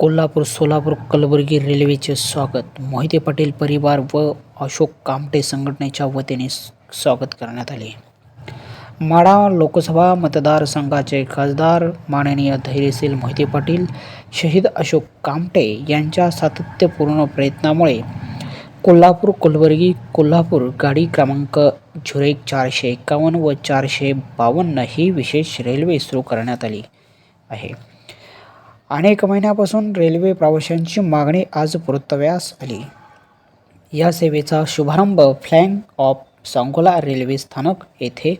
कोल्हापूर सोलापूर कलबुर्गी रेल्वेचे स्वागत. मोहिते पाटील परिवार व अशोक कामटे संघटनेच्या वतीने स्वागत करण्यात आले. माढा लोकसभा मतदारसंघाचे खासदार माननीय धैर्यशील मोहिते पाटील शहीद अशोक कामटे यांच्या सातत्यपूर्ण प्रयत्नामुळे कोल्हापूर कोलबर्गी कोल्हापूर गाडी क्रमांक झिरो एक चारशे एकावन्न व चारशे बावन्न ही विशेष रेल्वे सुरू करण्यात आली आहे. अनेक महिन्यापासून रेल्वे प्रवाशांची मागणी आज पूर्तव्यास आली. या सेवेचा शुभारंभ फ्लॅंग ऑफ सांगोला रेल्वे स्थानक येथे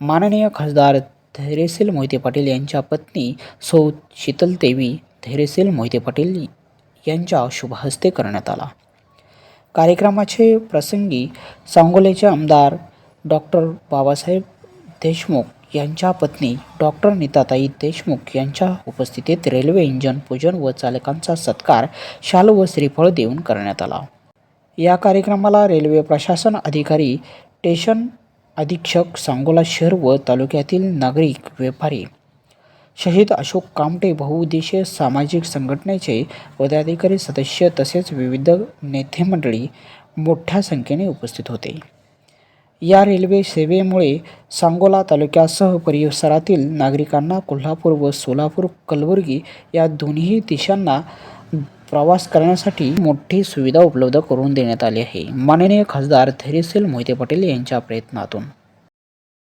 माननीय खासदार धैर्यशील मोहिते पाटील यांच्या पत्नी सौ शीतलदेवी धैर्यशील मोहिते पाटील यांच्या शुभहस्ते करण्यात आला. कार्यक्रमाचे प्रसंगी सांगोलेचे आमदार डॉक्टर बाबासाहेब देशमुख यांच्या पत्नी डॉक्टर नीताताई देशमुख यांच्या उपस्थितीत रेल्वे इंजन पूजन व चालकांचा सत्कार शाल व श्रीफळ देऊन करण्यात आला. या कार्यक्रमाला रेल्वे प्रशासन अधिकारी स्टेशन अधीक्षक सांगोला शहर व तालुक्यातील नागरिक व्यापारी शहीद अशोक कामटे बहुउद्देशीय सामाजिक संघटनेचे पदाधिकारी सदस्य तसेच विविध नेते मंडळी मोठ्या संख्येने उपस्थित होते. या रेल्वे सेवेमुळे सांगोला तालुक्यासह परिसरातील नागरिकांना कोल्हापूर व सोलापूर कलबुर्गी या दोन्ही दिशांना प्रवास करण्यासाठी मोठी सुविधा उपलब्ध करून देण्यात आली आहे. माननीय खासदार धैर्यशील मोहिते पाटील यांच्या प्रयत्नातून.